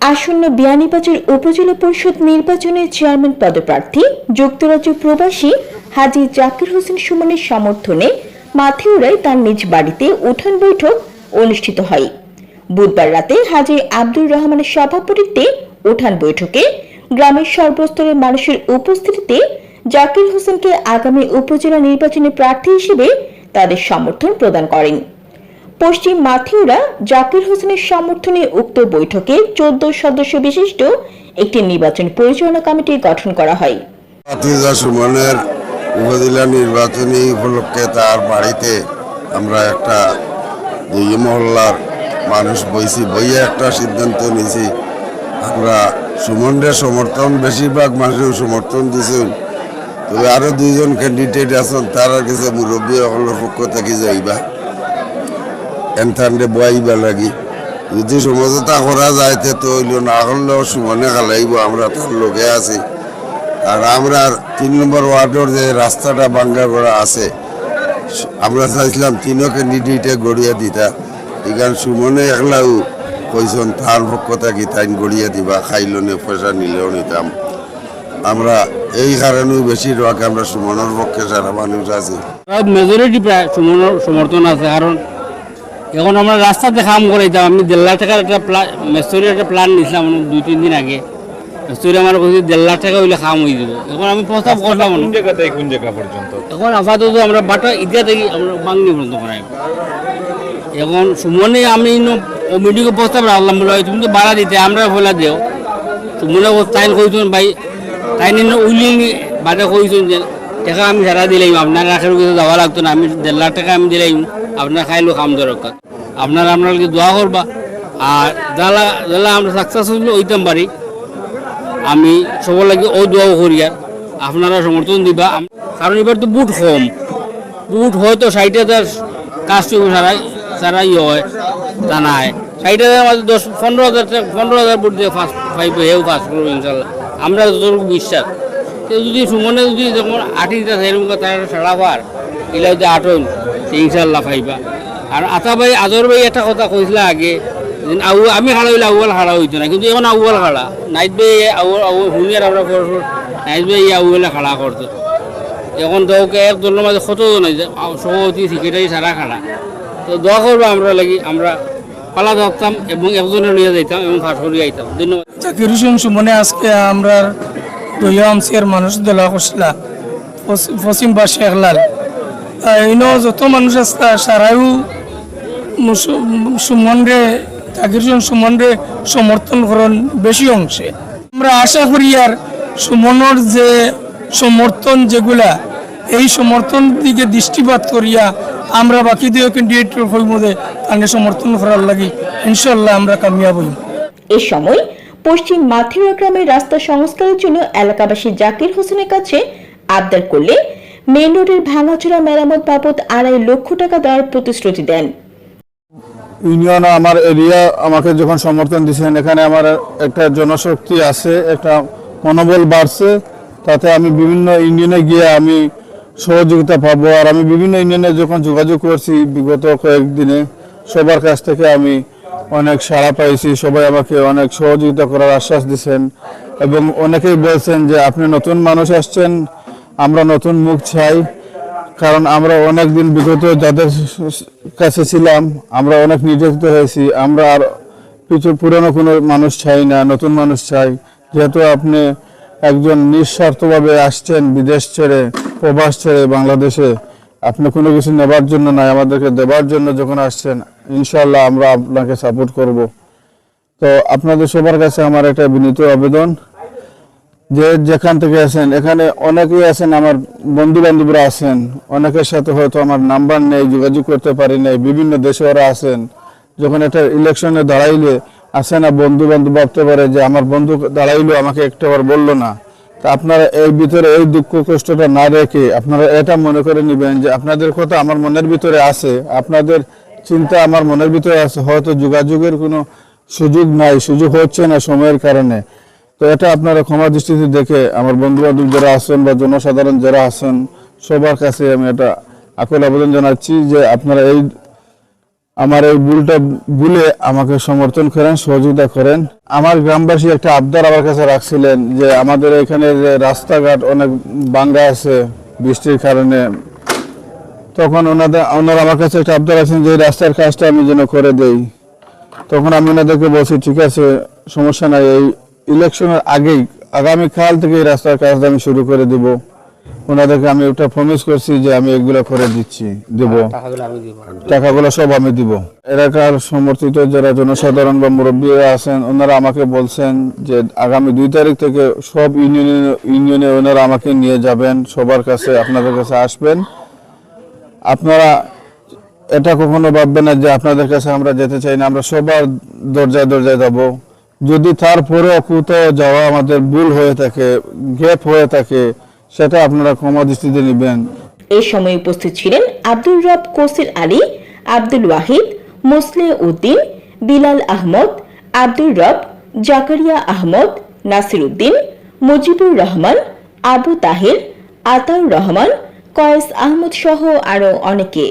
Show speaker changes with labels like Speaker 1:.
Speaker 1: আসন্ন বিয়ানীবাজার উপজেলা পরিষদ নির্বাচনের চেয়ারম্যান পদপ্রার্থী, যুক্তরাজ্য প্রবাসী হাজী জাকির হোসেন সুমনের সমর্থনে মাথিউরায় তার নিজ বাড়িতে উঠান বৈঠক অনুষ্ঠিত হয়। বুধবার রাতে হাজি আব্দুর রহমানের সভাপতিত্বে উঠান বৈঠকে গ্রামের সর্বস্তরের মানুষের উপস্থিতিতে জাকির হোসেনকে আগামী উপজেলা নির্বাচনে প্রার্থী হিসেবে তাদের সমর্থন প্রদান করেন। পশ্চিম মাথিউরা জাকির হোসেনের সমর্থনে উক্ত বৈঠকে চোদ্দ সদস্য বিশিষ্ট একটি নির্বাচন পরিচালনা কমিটি গঠন করা হয়।
Speaker 2: সুমনের উপজেলা নির্বাচনী উপলক্ষে তার বাড়িতে আমরা একটা দুই মহল্লার মানুষ বইছি, বইয়ে একটা সিদ্ধান্ত নিয়েছি। আমরা সুমনের সমর্থন, বেশিরভাগ মানুষ সমর্থন দিছেন তবে আরও দুইজন ক্যান্ডিডেট আছেন, তারা কাছে মুরব্বী সকলের পক্ষ থেকে যাইবা। এনথান্ডে বয়াইবা লাগি। যদি সমঝোতা করা যাইতে তো হইল না। হলেও সুমনে খালাইব, আমরা তার লোকে আছি। আর আমরা তিন নম্বর ওয়ার্ডের যে রাস্তাটা বাঙ্গা করা আছে, আমরা চাইছিলাম তিনও ক্যান্ডিডেটে গড়িয়া দিতা। এখান সুমনে একলাও কইসন তার পক্ষ থাকি তাইন গড়িয়া দিবা খাইলনে পয়সা নিলেও নিতাম। আমরা এই কারণেও বেশিরভাগ আমরা সুমনের পক্ষে সারা মানুষ আছি।
Speaker 3: মেজরিটি প্রায় সমর- সমর্থন আছে কারণ এখন আমরা রাস্তাতে কাম করাইতাম। আমি দেড় লাখ টাকার একটা প্ল্যান মেস্তরির একটা প্ল্যান নিয়েছিলাম মানে দুই তিন দিন আগে। মেস্তরি আমার কইছে দেড় লাখ টাকা হইলে কাম হয়ে যাবে। এখন আমি প্রস্তাব করলাম
Speaker 4: কোন জায়গা থেকে কোন জায়গা পর্যন্ত?
Speaker 3: এখন আপাতত আমরা বাটা ইতিয়া থেকে আমরা বাংলি পর্যন্ত করাই এখন সুমনে আমি কমিটিকে প্রস্তাব রাখলাম বলে তুমি তো বাড়া দিতে আমরা ফেলা দেও। সুমনে তাই কইছেন ভাই তাই নিন উইলিং বাদে কইছেন যে টাকা আমি সারা দিলাম আপনার রাখের কাছে যাওয়া লাগতো না আমি দেড় লাখ টাকা আমি দিলাম। আপনার খাইলো কাম দরকার। আপনারা আপনাকে দোয়া করবা। আর যারা যারা আমরা সাকসেসফুল হইতাম পারি। আমি সবার লাগে ও দোয়াও করি আর। আপনারা সমর্থন দিবা। কারণ এবার তো বুট কম। বুট হয়তো ষাট হাজার কাজ সারা সারা ইয়ে হয় জানা হয় ষাট হাজার মাঝে দশ, পনেরো হাজার পনেরো হাজার বুট দিয়ে ফার্স্ট ফাইভ হেও ফার্স্ট করব ইনশাল্লাহ। আমরা যতটুকু বিশ্বাস। যদি সুমনে যদি যখন আটিটা সেরকম তার সারা পার যদি আটন ইনশাল্লাহ পাইবা আর আতা ভাই আদর ভাই একটা কথা কইছিল আগে আউ আমি খাড়া হইলে আউয়াল খাড়া হইতো না, কিন্তু এখন আউয়াল খাড়া নাইট ভাই আউয়াল আউ হুনিয়ার আমরা করব নাইট ভাই আউয়ালে খাড়া করতো এখন ওকে এক দলের মাঝে কত নাই সভাপতি সেক্রেটারি সারা খাড়া তো দোয়া করব আমরা লাগি, আমরা পালা ধরতাম এবং একজনে নিয়ে যাইতাম, এবং ফাঁস করিয়ে আইতাম। ধন্যবাদ।
Speaker 5: জাকির হোসেন সুমনে আজকে আমরা অংশের মানুষ দলা করছিলা পশ্চিম- পাশে একলাল ইনো যত মানুষ আছে সারাইও সুমনরে জাকির হোসেন সুমনরে সমর্থন করেন বেশি অংশে। আমরা আশা করি আর সুমনের যে সমর্থন যেগুলা, এই সমর্থন দিকে দৃষ্টিপাত করিয়া আমরা বাকি দুই ক্যান্ডিডেটের হইমদে তাকে সমর্থন করার লাগি ইনশাল্লাহ আমরা কামিয়াব হইম
Speaker 1: এ সময় পশ্চিম মাথিউরা গ্রামের রাস্তা সংস্কারের জন্য এলাকাবাসী জাকির হোসেনের কাছে আবদার করলে মেন রোডের ভাঙাচোরা মেরামত বাবদ আড়াই লক্ষ টাকা দেওয়ার প্রতিশ্রুতি দেন।
Speaker 6: ইউনিয়ন আমার এরিয়া আমাকে যখন সমর্থন দিয়েছেন এখানে আমার একটা জনশক্তি আছে, একটা মনোবল বাড়ছে। তাতে আমি বিভিন্ন ইউনিয়নে গিয়ে আমি সহযোগিতা পাবো। আর আমি বিভিন্ন ইউনিয়নে যখন যোগাযোগ করছি, বিগত কয়েকদিনে সবার কাছ থেকে আমি অনেক সাড়া পাইছি। সবাই আমাকে অনেক সহযোগিতা করার আশ্বাস দিচ্ছেন এবং অনেকেই বলছেন যে, আপনি নতুন মানুষ আসছেন আমরা নতুন মুখ চাই, কারণ আমরা অনেক দিন বিগত যাদের কাছে ছিলাম, আমরা অনেক নির্যাতিত হয়েছি, আমরা আর কিছু পুরনো কোনো মানুষ চাই না, নতুন মানুষ চাই। যেহেতু আপনি একজন নিঃস্বার্থভাবে আসছেন বিদেশ ছেড়ে, প্রবাস ছেড়ে বাংলাদেশে, আপনি কোনো কিছু নেবার জন্য নয় আমাদেরকে দেবার জন্য যখন আসছেন ইনশাল্লাহ আমরা আপনাকে সাপোর্ট করব। তো আপনাদের সবার কাছে আমার একটা বিনীত আবেদন যে যেখান থেকে আছেন, এখানে অনেকেই আছেন, আমার বন্ধু বান্ধবরা আছেন। অনেকের সাথে হয়তো আমার নাম্বার নেই, যোগাযোগ করতে পারি নাই, বিভিন্ন দেশে ওরা আছেন। যখন একটা ইলেকশনে দাঁড়াইলে আসে না বন্ধু বান্ধব ভাবতে পারে যে, আমার বন্ধু দাঁড়াইলো, আমাকে একটাবার বলল না। তা আপনারা এই ভিতরে এই দুঃখ কষ্টটা না রেখে আপনারা এটা মনে করে নেবেন যে, আপনাদের কথা আমার মনের ভিতরে আছে, আপনাদের চিন্তা আমার মনের ভিতরে আছে। হয়তো যোগাযোগের কোনো সুযোগ নাই, সুযোগ হচ্ছে না সময়ের কারণে। তো এটা আপনারা ক্ষমা দৃষ্টিতে দেখে আমার বন্ধু বান্ধব যারা আছেন বা জনসাধারণ যারা আছেন, সবার কাছে আমি এটা আকুল আবেদন জানাচ্ছি যে আপনারা এই, আমার এই ভুলটা ভুলে আমাকে সমর্থন করেন, সহযোগিতা করেন। আমার গ্রামবাসী একটা আবদার আমার কাছে রাখছিলেন যে আমাদের এখানে যে রাস্তাঘাট অনেক বাঙ্গা আছে বৃষ্টির কারণে, তখন ওনাদের, ওনারা আমার কাছে একটা আবদার আছেন যে রাস্তার কাজটা আমি যেন করে দেই। তখন আমি ওনাদেরকে বলছি, ঠিক আছে, সমস্যা নাই, এই ইলেকশনের আগেই আগামীকাল থেকে এই রাস্তার কাজটা আমি শুরু করে দিব। ওনাদেরকে আমি ওটা প্রমিস করছি যে আমি এগুলো করে দিচ্ছি দেব। টাকাগুলো সব আমি দিব। এলাকার সমর্থিত যারা জনসাধারণ বা মুরব্বীরা আছেন ওনারা আমাকে বলছেন যে আগামী দুই তারিখ থেকে সব ইউনিয়নে ইউনিয়নে ওনারা আমাকে নিয়ে যাবেন সবার কাছে আপনাদের কাছে আসবেন। আপনারা এটা কখনো ভাববেন না যে আপনাদের কাছে আমরা যেতে চাই না আমরা সবার দরজায় দরজায় যাব। যদি তারপরেও কোথাও যাওয়া আমাদের ভুল হয়ে থাকে গ্যাপ হয়ে থাকে, সেটা আপনারা ক্ষমা দৃষ্টিতে নেবেন।
Speaker 1: এই সময় উপস্থিত ছিলেন আব্দুল রব কোসির আলী, আব্দুল ওয়াহিদ, মোসলে উদ্দিন, বিলাল আহমদ আব্দুর রব, জাকারিয়া আহমদ, নাসির উদ্দিন, মুজিবুর রহমান, আবু তাহের, আতাউর রহমান, কয়েস আহমদ সহ আরও অনেকে।